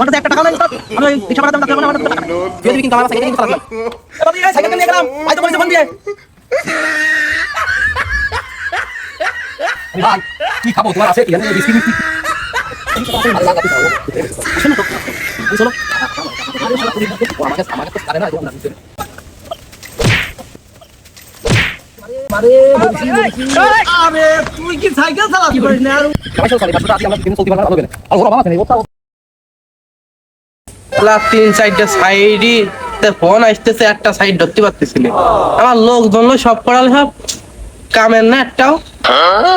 আমার কাছে একটা টাকা নাই উস্তাদ আমি ওই রিক্সা ভাড়া দেবো আমার টাকা নাই যদি কিন্তু আমার সাইকেল কিন্তু বাবু সাইকেল নিয়ে গেলাম আই তো বলেছে ফোন দিয়ে। ভাই কি খাব? তোমার আছে কি? জানি বিস্কিট চলো আমার আমার না আরে বলছি আরে তুই কি সাইকেল চালাতে পারিস না আর আমরা দিন চলতে ওরা বাবা ওটা তিন চারটা সাইডই ফোন আসতেছে একটা সাইড ধরতে পারতেছি আমার লোকজন সব পড়ালে সব কামের না একটাও।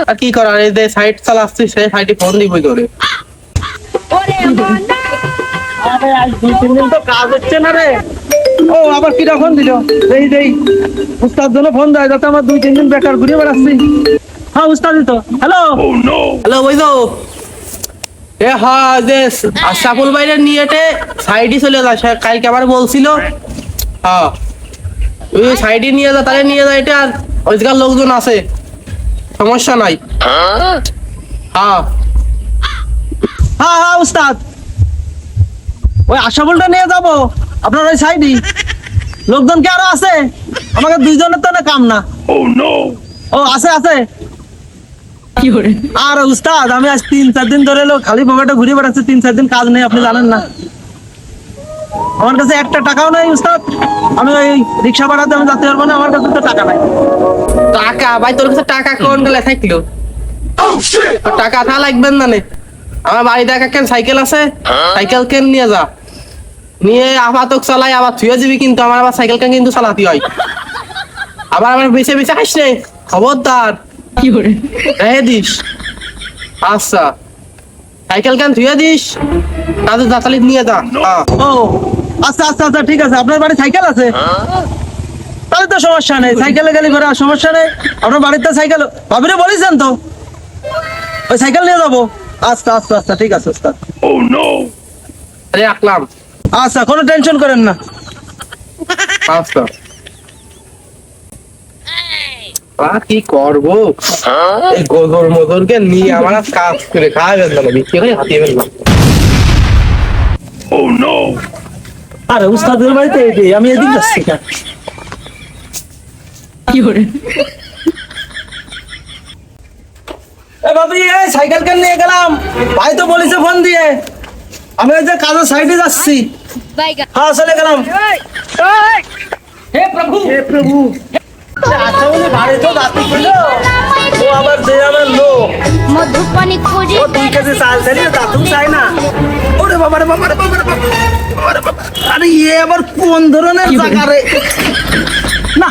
আর কি করার? এই যে সাইড চালাচ্ছি সেই সাইডে ফোন দিবই করে? আরে আজ দুই তিন দিন তো কাজ হচ্ছে না রে। ও আবার কিটা ফোন দিল? এই যেই উস্তাদ জন্য ফোন দেয় যাতে আমার দুই তিন দিন বেকার ঘুরে বেড়াচ্ছি। হ্যাঁ উস্তাদ তো। হ্যালো হ্যালো বইজো এ হ্যাঁ যে নিয়েটে সাইডে চলে যা কালকে আবার বলছিল হ্যাঁ সাইডে নিয়ে যা তাহলে নিয়ে যা এটা আর ওইখানকার লোকজন আছে সমস্যা নাই। হ্যাঁ হ্যাঁ হ্যাঁ উস্তাদ। ওই আশাফুলটা নিয়ে যাব আপনার ওই সাইডই লোকজন কি আরও আছে? আমাকে দুইজনের তো না কাম না। ও আছে আছে। আর উস্তাদ আমি আজ তিন চার দিন ধরে এলো খালি পকেটে ঘুরে বেড়াচ্ছি তিন চার দিন কাজ নেই আপনি জানেন না। আমার কাছে একটা টাকাও নাই উস্তাদ। আমি ওই রিক্সা ভাড়াতে আমি যেতে পারব না আমার কাছে তো টাকা নাই। টাকা ভাই তোর কাছে টাকা কোন গেলে থাকল? টাকা থা লাগবে না নে। আমার বাড়িতে একা কেন সাইকেল আছে? সাইকেল কেন নিয়ে যা। নিয়ে আপাতক চালাই আবার থুয়ে যাবি কিন্তু আমার আবার সাইকেল কেন কিন্তু চালাতে হয়? আবার আমার বেছে বেছে নে। খবরদার। কি করে? রেখে দিস। আচ্ছা। সাইকেল কেন থুয়ে দিস? তাদের দাতালি নিয়ে যা। ও আচ্ছা আচ্ছা আচ্ছা ঠিক আছে। আপনার বাড়ি সাইকেল আছে? তাহলে তো সমস্যা নেই। সাইকেলে গেলে ঘোরা সমস্যা নেই। আপনার বাড়িতে সাইকেল ভাবিরে বলেছেন তো? ওই সাইকেল নিয়ে যাব। আচ্ছা আচ্ছা আচ্ছা ঠিক আছে ওস্তাদ আচ্ছা কোনো টেনশন করেন না। আচ্ছা। কি করব? এই গোদর মোদরকে নিয়ে আমার কাজ করে খাওয়াবেন না বিক্রি করে হাতিয়ে ফেললাম আরে উস্তাদের বাড়িতে এটাই আমি এদিক যাচ্ছি বাবি এই সাইকেল কেন নিয়ে গেলাম? ভাই তো বলেছে ফোন দিয়ে। আমি ওই যে কাজের সাইডে যাচ্ছি। হ্যাঁ চলে গেলাম। হে প্রভু। হে প্রভু। আচ্ছা মধুপানি খুঁজি দুই কেজি চাল চালিয়ে দাতুন চাই না। ওরে বাবা রে বাবা রে বাবা রে বাবা ওরে বাবা। আরে ইয়ে আবার কোন ধরনের জায়গা রে? না।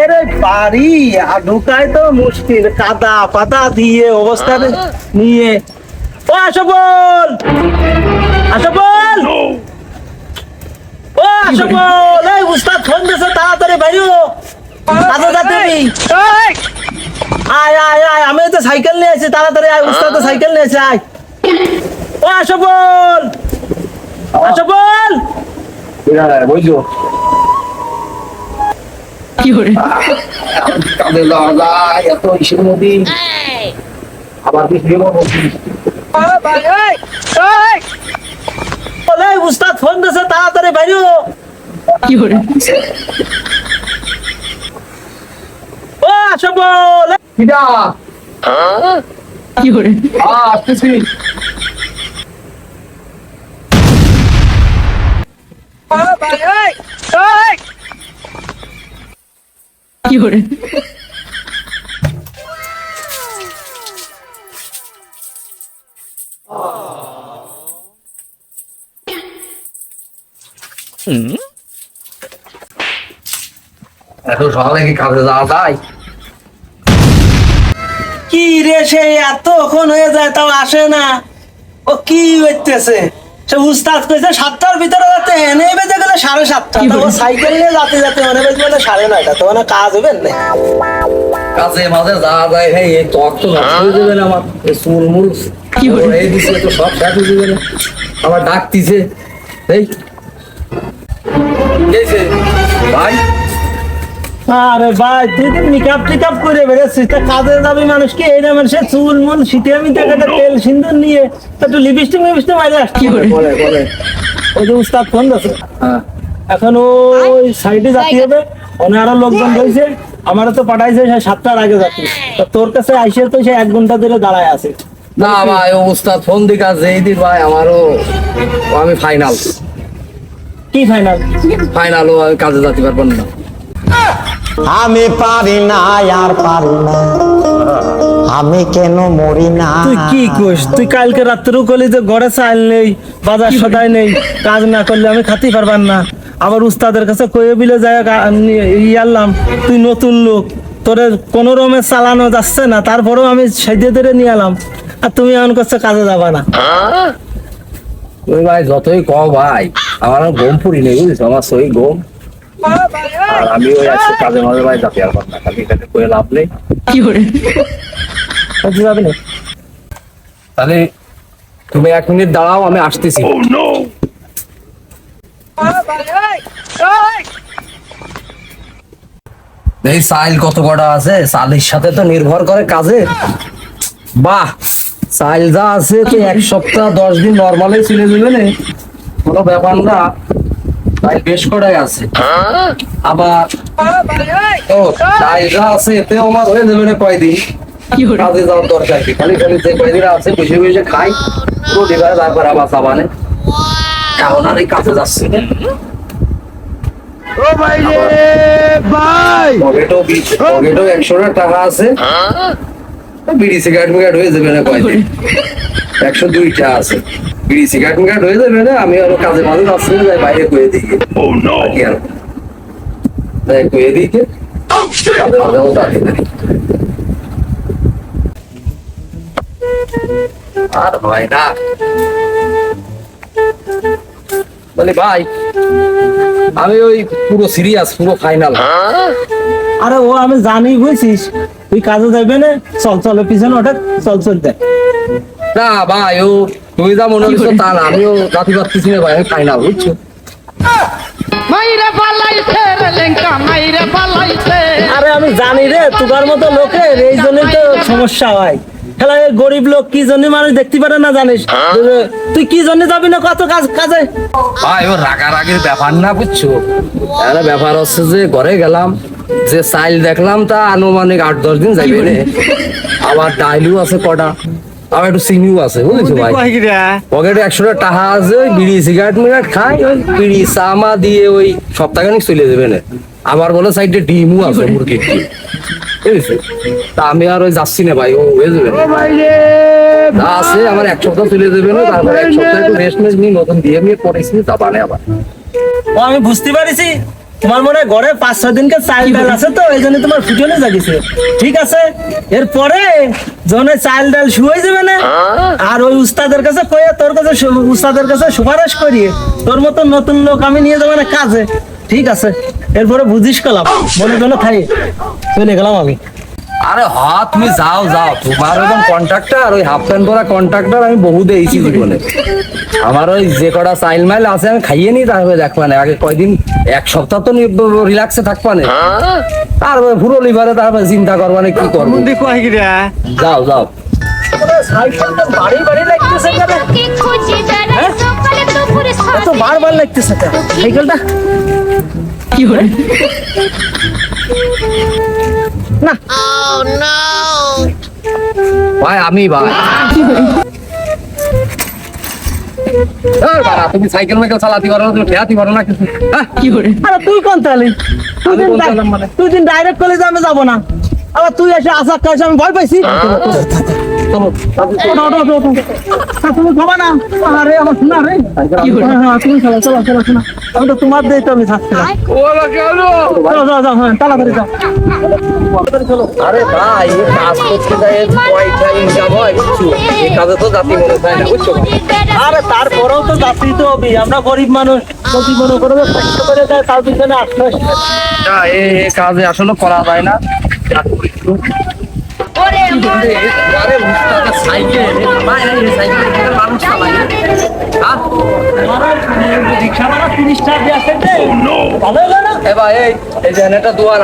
এর বাড়ি আর তো মুশকিল। কাদা পাতা দিয়ে অবস্থা নিয়ে। ও আসো বল। আসো বল। ও আসো বল? এই উস্তাদ ফোন দিছে তাড়াতাড়ি বাইরো কাদা যাতে আয় আয় আয় আমি তো সাইকেল নিয়ে এসেছি তাড়াতাড়ি আয় উস্তাদ তো সাইকেল নিয়ে আয় ও আসো বল আসো বল বুঝলো কাদের লাগা এত ইসের মধ্যে আবার বিক্রি করব বলে উস্তাদ ফোন দিছে তাড়াতাড়ি বাইরো ও আসো বল কিটা আসতেছি। এত সকালে কি কাজে যাওয়া যায়? কি রে সে এতক্ষণ হয়ে যায় তাও আসে না। ও কি হইতেছে? সে উস্তাদ কইছে সাতটার ভিতরে যাতে এনে বেজে গেলে সাড়ে সাতটা। ও সাইকেল নিয়ে যাতে যাতে মনে বেজে গেলে সাড়ে নয়টা। তো মানে কাজ হবে না? কাজে মাঝে যাওয়া যায় ভাই এই ত্বক তো নষ্ট হয়ে যাবে না আমার। এই চুল মুল কি হয়ে এই দিছে তো সব শেষ হয়ে যাবে না। আবার ডাকতিছে এই ভাই আরে ভাই তুই তো মেকআপ টেকআপ করে বেরোচ্ছিস তা কাজে যাবি মানুষ কি? এই না মানুষের চুল মুল শীতে আমি একটা তেল সিন্দুর নিয়ে একটু লিপস্টিক লিপস্টিক মারে আসছি ওই যে উস্তাদ ফোন দিচ্ছে এখন ওই সাইডে যাতে হবে। আরও লোকজন রয়েছে। আমারও তো পাঠাইছে সে সাতটার আগে যাচ্ছি তা তোর কাছে আইসে তো সে এক ঘণ্টা ধরে দাঁড়ায় আছে। না ভাই ও উস্তাদ ফোন দিক এই দিন ভাই আমারও আমি ফাইনাল কি ফাইনাল ফাইনাল ও আমি কাজে যাতে পারব না। আমি পারি না আর পারি না। আমি কেন মরি না? তুই কি কোস তুই কালকে রাত্রেও করলি যে ঘরে চাল নেই বাজার সদাই নেই কাজ না করলে আমি খাতেই পারবার না। আবার উস্তাদের কাছে কয়ে বিলে যায় ইয়ারলাম তুই নতুন লোক তোরে কোনো রকমে চালানো যাচ্ছে না তারপরেও আমি সেদিয়ে ধরে নিয়ে এলাম আর তুমি এমন করছ কাজে যাবা না। ওই ভাই যতই কও ভাই আমার গম পুরি নেই বুঝছ আমার সই গম আর আমি ওই আজকে কাজে মাঝে ভাই যাতে আর না খালি এটাকে করে লাভ নেই। কাজে যাবি না তাহলে তুমি এক মিনিট দাঁড়াও আমি আসতেছি। এই সাইল কত কটা আছে? সালের সাথে তো নির্ভর করে কাজে। বাহ! সাইল যা আছে তো এক সপ্তাহ দশ দিন নর্মালি চলে যাবে না। কোনো ব্যাপার না। তাই বেশ কটাই আছে। আবার ও সাইল যা আছে এতে আমার হয়ে যাবে না কয়দিন। কাজে যাওয়ার দরকার কি? খালি খালি যে কয়দিন আছে বসে বসে খাই। পুরো ডিবারে তারপর আবার সাবানে এখন আর এই কাজে যাচ্ছে না। ও ভাই রে ভাই! পকেটও বিশ- পকেটও একশো টাকা আছে। বিড়ি সিগারেট মিগারেট হয়ে যাবে না কয়দিন। একশো দুইটা আছে। বিড়ি সিগারেট মিগারেট হয়ে যাবে না আমি আরও কাজে মাঝে যাচ্ছি না, যাই বাইরে কয়ে দিই। কি আর যাই কয়ে দিই কে? কাজে মাঝে। আর ভাই না। বলি ভাই আমি ওই পুরো সিরিয়াস পুরো ফাইনাল। আরে ও আমি জানি বুঝছিস? তুই কাজে যাবে না? চল চল পিছনে হঠাৎ চল চল দেখ না ভাই ও তুমি যা মনে হচ্ছে তা না আমিও পারতেছি না ভাই আমি ফাইনাল বুঝছ? মাইরে পালাইছে রে লেঙ্কা মাইরে পালাইছে। আরে আমি জানি রে তোমার মতো লোকের এই জন্যই তো সমস্যা হয়। খেলা এই গরিব লোক কি জন্য মানুষ দেখতে পারে না জানিস? তুই কি জন্য যাবি না কত কাজ কাজে? ভাই ও রাগারাগির ব্যাপার না বুঝছ? একটা ব্যাপার হচ্ছে যে ঘরে গেলাম যে চাইল দেখলাম তা আনুমানিক আট দশ দিন যাইবে রে। আবার ডাইলু আছে কটা। আবার একটু চিনিও আছে বুঝছ ভাই? পকেটে একশো টাকা আছে ওই বিড়ি সিগারেট মিগারেট খাই ওই বিড়ি চামা দিয়ে ওই সপ্তাহখানিক চলে যাবে না। আবার বলে সাইডে ডিমও আছে মুরগির ডিম। বুঝেছ? তা আমি আর ওই যাচ্ছি না ভাই ও হয়ে যাবে। যা আছে আমার এক সপ্তাহ চলে যাবে না তারপরে এক সপ্তাহ একটু রেস্ট নিয়ে নতুন দিয়ে নিয়ে পড়েছি তা বানে আবার। ও আমি বুঝতে পারিছি। তোমার মনে হয় ঘরে পাঁচ, ছয় দিনকে চাল ডাল আছে তো, এই জন্য তোমার ফুটনে জাগিছে। ঠিক আছে? এরপরে যখন চাইল ডাল শুয়ে যাবে না, আর ওই উস্তাদের কাছে কয়ে তোর কাছে উস্তাদের কাছে সুপারিশ করিয়ে তোর মতো নতুন লোক আমি নিয়ে যাব না কাজে। ঠিক আছে? এরপরে বুঝিস কলাম। মনে জন্য খাই চলে গেলাম আমি। আরে হ তুমি যাও যাও। তোমার এরকম কন্ট্রাক্টর ওই হাফ প্যান্ট পরা কন্ট্রাক্টর আমি বহু দিয়েছি জীবনে। আমার ওই যে কটা চাইল মাইল আছে আমি খাইয়ে নি তারপরে দেখবা না আগে কয়দিন এক সপ্তাহ তো রিল্যাক্সে থাকবা না তারপরে পুরো লিভারে তারপরে চিন্তা করবা। না কি করব যাও যাও। সাইকেলটা বাড়ি বাড়ি লাগতেছে বারবার সাইকেলটা? কি করে? না। ভাই আমি ভাই। তুমি সাইকেল মাইকেল চালাতে পারো না তুমি ঠেয়াতে পারো না কিছু। হ্যাঁ? আরে তুই কোন তালি? তুই আমি দিন মানে? তুই দিন ডাইরেক্ট কলেজে আমি যাব না। আবার তুই এসে আশা আমি ভয় পাইছি। তোমার দিয়ে তো যায় পয়সা ইনকাম হয় এই কাজে তো জাতি আরে তারপরেও তো যাত্রী তো হবি আমরা গরিব মানুষ যদি মনে করবে করে দেয় তার পিছনে আশ্বাস না এ এ কাজে আসলে করা যায় না।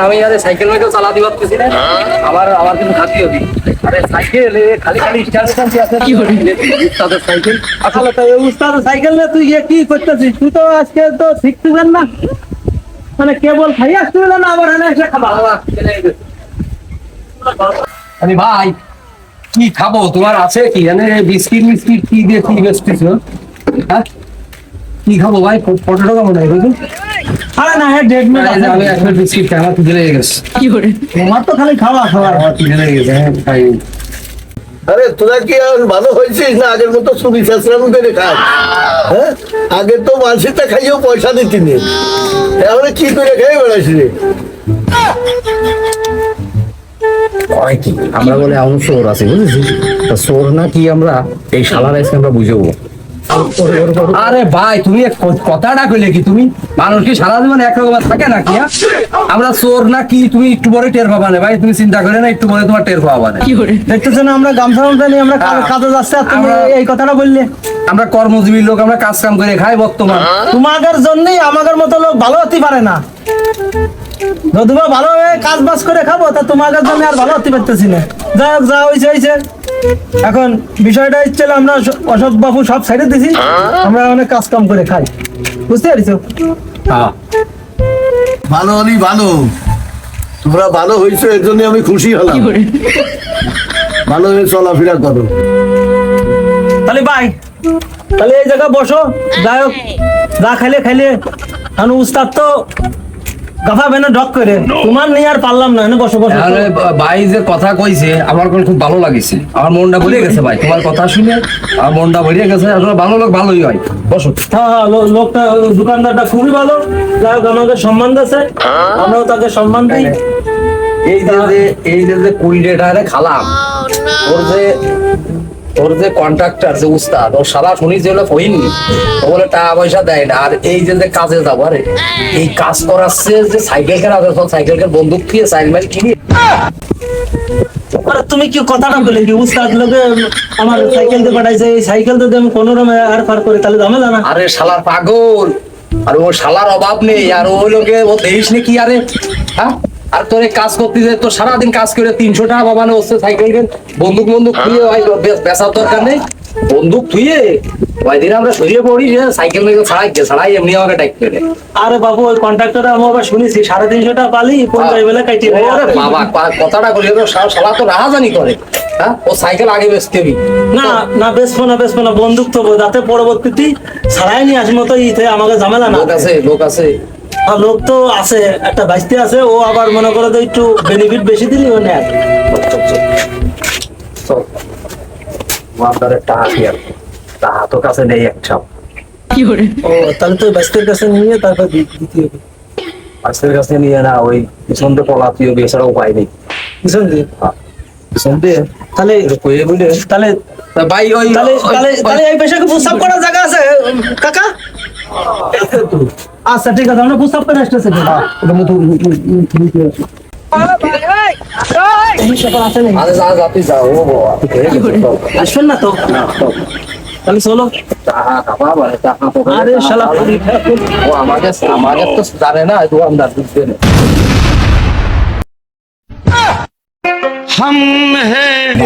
আমি আরে সাইকেল মেকেল চালাতে পারতেছি না। আমার আমার কিন্তু খাতি হবি। আরে সাইকেল খালি কি সাইকেল। আসলে তো সাইকেল তুই কি করতেছিস? তুই তো আজকে তো না। মানে কেবল খাই আসতে না আবার এনে এসে খাবা আরে ভাই কি খাব? তোমার আছে কি? জানে বিস্কিট মিস্কিট কি দিয়ে কি বেচতিস হ্যাঁ? কি খাব ভাই? পটেটো খাব না বুঝলি আরে না হ্যাঁ ডেড মিনিট এই যে আমি একটা বিস্কিট খাই আমার খিদে লেগে গেছে। তোমার তো খালি খাওয়া খাওয়া। আমার খিদে লেগে গেছে হ্যাঁ খাই। আরে তোরা কি ভালো হয়েছিস না? আগের মতো চুরি চেঁচড়ামি করে খাস হ্যাঁ? আগে তো মানুষেরটা খাইয়েও পয়সা দিতি নি এখন কি করে খেয়ে বেড়াইস রে হয় কি? আমরা বলে এমন চোর আছে বুঝেছিস? না কি আমরা? এই শালার আজকে আমরা বুঝাবো আরে ভাই তুমি কথাটা কইলে কি তুমি? মানুষ কি সারা জীবন এক রকমের থাকে না কি হ্যাঁ? আমরা চোর না কি তুমি একটু পরে টের পাবা না ভাই? তুমি চিন্তা করে না একটু পরে তোমার টের পাবা না। দেখতেছেন আমরা গামছা গামছা নিয়ে আমরা। কাজে যাচ্ছি আর তুমি এই কথাটা বললে? আমরা কর্মজীবী লোক আমরা কাজ কাম করে খাই বর্তমান। তোমাদের জন্যই আমাদের মতো লোক ভালো হতে পারে না। যদিবা ভালো কাজ বাজ করে খাব তা তোমাদের জন্য আর ভালো হতে পারতেছি না। যাই হোক যা হয়েছে হয়েছে এখন বিষয়টা হচ্ছে আমরা অশোক বাবু সব সাইডে দিছি আমরা অনেক কাজ কাম করে খাই। বুঝতে পারছ? হ্যাঁ। ভালো হলি ভালো। তোমরা ভালো হয়েছো এর জন্য আমি খুশি হলাম। ভালো হয়ে চলাফেরা করো। তাহলে বাই তাহলে এই জায়গায় বসো। যাই হোক যা খাইলে খাইলে। আমি উস্তাদ তো গাফা বেনে ডক করে তোমার নিয়ে আর পারলাম না এনে বসো বসো। আরে ভাই যে কথা কইছে আমার কোন খুব ভালো লাগিছে। আমার মনটা ভরে গেছে ভাই তোমার কথা শুনে আমার মনটা ভরে গেছে আসলে ভালো লোক ভালোই হয়। বসো। হ্যাঁ হ্যাঁ লোকটা দোকানদারটা খুবই ভালো। যাই হোক আমাকে সম্মান দিয়েছে। আমরাও তাকে সম্মান দিই। এই যে এই যে যে কুড়ি খালাম ওর যে ওর যে কন্ট্রাক্টর যে উস্তাদ সারা শুনি যে হলো কইনি ও বলে টাকা পয়সা দেয় না। আর এই যে কাজে যাব আরে এই কাজ করাচ্ছে যে সাইকেল কেনা সাইকেল বন্দুক দিয়ে সাইকেল কিনে আরে তুমি কি কথাটা বলে কি? উস্তাদ লোকে আমার সাইকেল দিয়ে পাঠাইছে এই সাইকেল তো আমি কোনো রকমে আর পার করে তাহলে ঝামেলা না? আরে শালার পাগল। আর ও শালার অভাব নেই আর ওই লোকে ও দেখিস নি কি আরে হ্যাঁ? আর তোর কাজ করতে সারাদিন কাজ করে তিনশো টাকা বাবানো হচ্ছে সাইকেল কেন বন্দুক বন্দুক থুয়ে ভাই বেচার দরকার নেই। বন্দুক থুয়ে ওই দিন আমরা সরিয়ে পড়ি যে সাইকেল মেকেল ছাড়াই গে ছাড়াই এমনি আমাকে করে। আরে বাবু ওই কন্ট্রাক্টরে আমি আবার শুনেছি সাড়ে তিনশো টাকা পালি পঞ্চাশ বেলা কাটি বাবা কথাটা বলি তো শালা শালা তো রাহাজানি করে। হ্যাঁ? ও সাইকেল আগে বেচতে না না বেসবো না বেসবো না বন্দুক তো যাতে পরবর্তীতে ছাড়াই নিয়ে আসি মতো ইতে আমাকে ঝামেলা না। লোক আছে লোক আছে। লোক তো আছে একটা বাইস্তি আছে ও আবার মনে করে যে একটু বেনিফিট বেশি দিলি ও নেয়। আপনার টাকা কি আর টাকা তো কাছে নেই একটা ও তাহলে তো বাইস্তির কাছে নিয়ে তারপর দিতে হবে। আজকের কাছে নিয়ে না ওই পিছন দিয়ে পলাতি হবে এছাড়া উপায় নেই। বুঝলেন কি? পিছন দিয়ে। তাহলে কয়ে বলে। তাহলে ভাই ওই তাহলে তাহলে এই পেশাকে প্রস্তাব করার জায়গা আছে কাকা? আচ্ছা ঠিক আছে আমরা প্রস্তাব করে আসতেছি ওটা মতো আরে যা যা তুই যা ও বাবা তুই খেয়ে গেছিস তো। আসবেন না তো। তাহলে চলো। আরে শালা ও আমাকে আমাকে তো জানে না দোকানদার বুঝতে না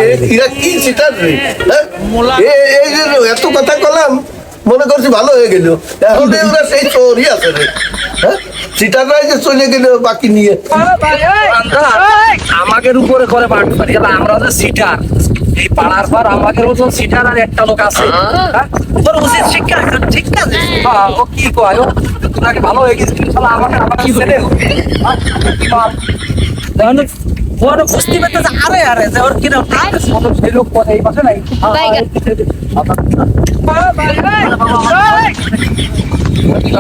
এ- এরা কি চিটার রে? হ্যাঁ? এত কথা কলাম। মনে করছি ভালো হয়ে গেল। এখন ওরা সেই চোরই আছে রে। হ্যাঁ? চিটাররাই যে চলে গেল বাকি নিয়ে। আমাদের উপরে করে আমরা যে সিটার এই পাড়ার পর আমাদের মতন সিটার আর একটা লোক আছে। হ্যাঁ? তোর উচিত শিক্ষা ঠিক আছে। হ্যাঁ, ও কি কয়? ও ভালো হয়ে গেছিস আমাকে হ্যাঁ? কি? ওর বুঝতে পারতেছে আরে আরে যে ওর কোনো সেই লোক পরে এই পাশে নাই।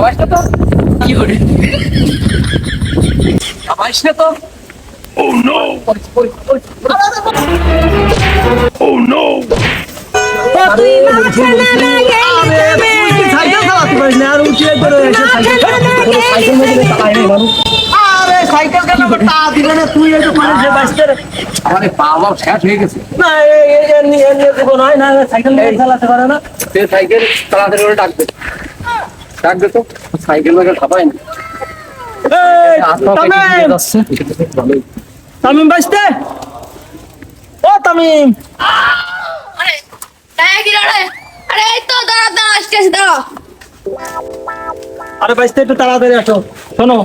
না তো কি হরে আবাস না তো সাইকেল চালাতে পারিস না আর উঠিয়ে করে এসে সাইকেল সাইকেল মেরে চালাই মানুষ আরে সাইকেল কেন তা দিলে না তুই এই দোকানে যে বাইসতে আরে বাবা শেষ হয়ে গেছে না এই এই এই নিয়ে নিয়ে না সাইকেল নিয়ে চালাতে পারে না সে সাইকেল চালাতে করে ডাকবে ডাক তো সাইকেল মাইকেল খাবাই না তামিম বাইস্তে ও তামিম আরে এই কি রে আরে এই তো দাঁড়া দাঁড়া আসতেছি দাঁড়া আরে বাইস্তে একটু তাড়াতাড়ি আসো। শোনো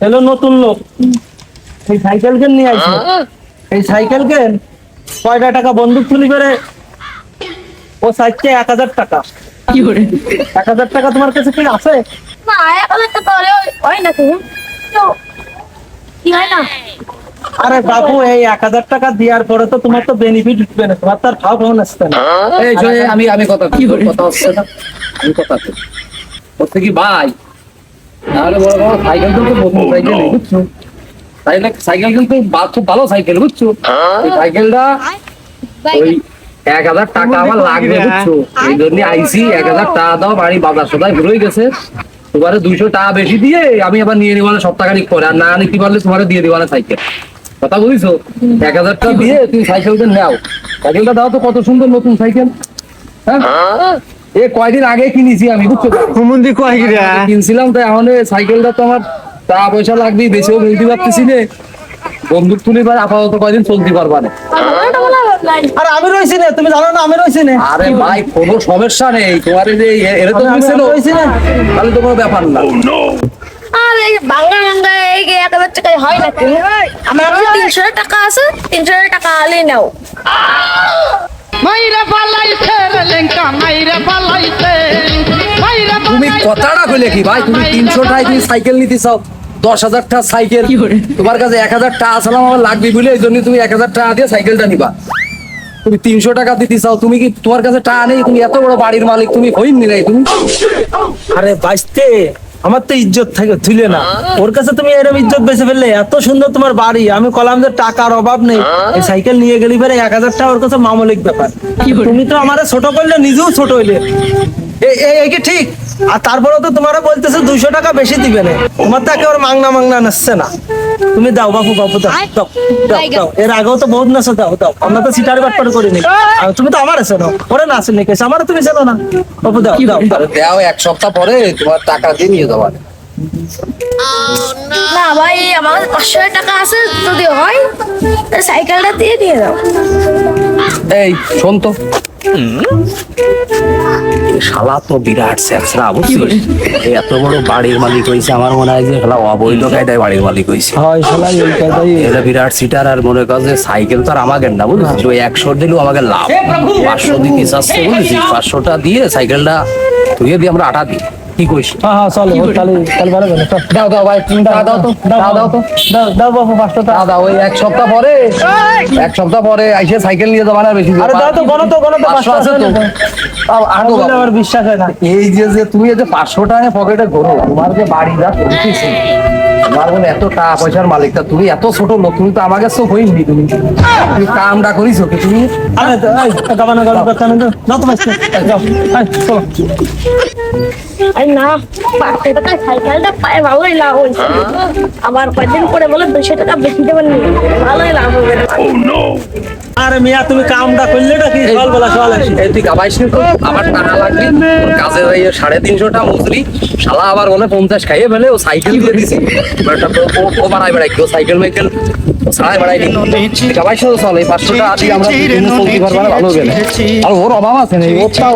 হ্যালো নতুন লোক। এই সাইকেল কেন নিয়ে আইছো। এই সাইকেল কেন কয়টা টাকা বন্দুক তুলি করে? ও সাইকেল এক হাজার টাকা। এক হাজার টাকা তোমার কাছে কি আছে? না এক হাজার টাকা হয় না তো কি হয় না? আরে বাবু এই এক হাজার টাকা দেওয়ার পরে তো তোমার তো বেনিফিট উঠবে না তোমার তার খাওয়া খাওয়া আসছে না এই যে আমি আমি কথা কি কথা হচ্ছে না। আমি কথা কই। হচ্ছে কি ভাই তাহলে বড় বড় সাইকেল তো নতুন সাইকেল বুঝছ? সাইকেল সাইকেল কিন্তু খুব ভালো সাইকেল বুঝছ? এই সাইকেলটা ওই এক হাজার টাকা আমার লাগবে বুঝছ? এই জন্য আইসি এক হাজার টাকা দাও বাড়ি বাজার সদাই ঘুরে গেছে। তোমার দুইশো টাকা বেশি দিয়ে আমি আবার নিয়ে নিবানে সপ্তাহখানিক পরে। আর না নিতে পারলে তোমার দিয়ে দিবানে সাইকেল। কথা বুঝছ এক হাজার টাকা দিয়ে তুমি সাইকেলটা নাও। সাইকেলটা দাও তো কত সুন্দর নতুন সাইকেল। হ্যাঁ? এ কয়দিন আগে কিনেছি আমি বুঝছ? হুমুন্দি কয় কিনছিলাম তো এখন সাইকেলটা তো আমার টাকা পয়সা লাগবে বেশিও ফেলতে পারতেছি না। বন্দুক তুলি পারে আপাতত কয়দিন চলতে পারবা না। আরে আমি রয়েছি না তুমি জানো না আমি রয়েছি না। আরে ভাই কোনো সমস্যা নেই। তোমার যে এ- এরা তো আমি- আমি বুঝছিল রয়েছি না। তাহলে তো কোনো ব্যাপার না। আরে বাংলা বাংলা এই এক হাজার টাকায় হয় নাকি আমার তিনশো টাকা আছে তিনশো টাকা আলে নাও। তুমি কথাটা কইলে কি ভাই? তুমি তিনশো টাকায় তুমি সাইকেল নিতে চাও দশ হাজার টাকা সাইকেল। তোমার কাছে এক হাজার টাকা আসলাম আমার লাগবে বলে এই জন্য তুমি এক হাজার টাকা দিয়ে সাইকেলটা নিবা। তুমি তিনশো টাকা দিতে চাও তুমি কি তোমার কাছে টাকা নেই? তুমি এত বড় বাড়ির মালিক তুমি হইনি নাই তুমি? আরে বাইস্তে আমার তো ইজ্জত থাকে তুলে না। ওর কাছে তুমি এরকম ইজ্জত বেছে ফেললে এত সুন্দর তোমার বাড়ি। আমি কলাম যে টাকার অভাব নেই। এই সাইকেল নিয়ে গেলি পরে এক হাজার টাকা ওর কাছে মামলিক ব্যাপার। তুমি তো আমার ছোট করলে নিজেও ছোট হইলে। এই কি ঠিক? আর তারপরে তো তোমার বলতেছে দুইশো টাকা বেশি দিবে না। তোমার তো একেবারে মাংনা মাংনা নাচছে না। তুমি দাও বাপু বাপু দাও দাও দাও দাও। এর আগেও তো বহুত নাচো দাও দাও। আমরা তো সিটার বাটপার করিনি। নি তুমি তো আমার আছে চেনো। ওরে নাচে নিকেছে আমার তুমি চেনো না। বাপু দাও দাও দাও। দেও এক সপ্তাহ পরে তোমার টাকা দিয়ে নিয়ে যাবা না ভাই আমার পাঁচশো টাকা আছে যদি হয় সাইকেলটা দিয়ে দিয়ে দাও। এই শোন তো। শালা তো বিরাট স্যাঁচরা বুঝছিস? এত বড় বাড়ির মালিক হয়েছে আমার মনে হয় যে শালা অবৈধ কায়দায় বাড়ির মালিক হয়েছে হয় শালা এই কায়দাই এটা বিরাট সিটার আর মনে কর যে সাইকেল তো আর আমাকে না বুঝছিস? ওই একশো দিলেও আমাকে লাভ। পাঁচশো দিতে চাচ্ছে বুঝছিস? পাঁচশোটা দিয়ে সাইকেলটা ধুয়ে দিয়ে আমরা আটা দিই। কি কইস হ্যাঁ হ্যাঁ চলো তাহলে তাহলে ভালো হবে দাও দাও ভাই তুমি দাও তো টাকা দাও তো দাও দাও বাবু পাঁচশো টাকা টাকা দাও ওই এক সপ্তাহ পরে এক সপ্তাহ পরে আইসে সাইকেল নিয়ে যাবা না বেশি আরে দাও তো পাঁচশো আছে। আমার বিশ্বাস হয় না এই যে যে তুমি এই যে পাঁচশো টাকা পকেটে ঘোরো তোমার যে বাড়ি যা করতেছি তোমার বলে এত টাকা পয়সার মালিকটা তুমি এত ছোট লোক তুমি তো আমাকে সব হইনি তুমি তুমি কামটা করিছো কি তুমি আরে এই গাবানো গাবানো না তো বাইস্তে যাও চলো আরে না পাঁচশো সাইকেলটা পায়ে ভালোই লাভ হয়েছে। আবার কয়েকদিন পরে বলে দুশো টাকা বেশি দেবেন ভালোই লাভ হবে। আরে মিয়া তুমি কামটা করলে নাকি? সকাল বেলা সকাল আসি। এই তুই নি তো? আমার টাকা লাগবে। তোর কাজে এই সাড়ে তিনশোটা মজুরি। শালা আবার বলে পঞ্চাশ খাইয়ে ফেলে ও সাইকেল দিয়ে দিছি। ও- বাড়াই বেড়াই কেউ সাইকেল মাইকেল সাড়াই বেড়াই নি। গাবাইস তো চলে এই পাঁচশো টাকা দিয়ে আমরা ভালো গেলে আর ওর অভাব আছে না ওরটা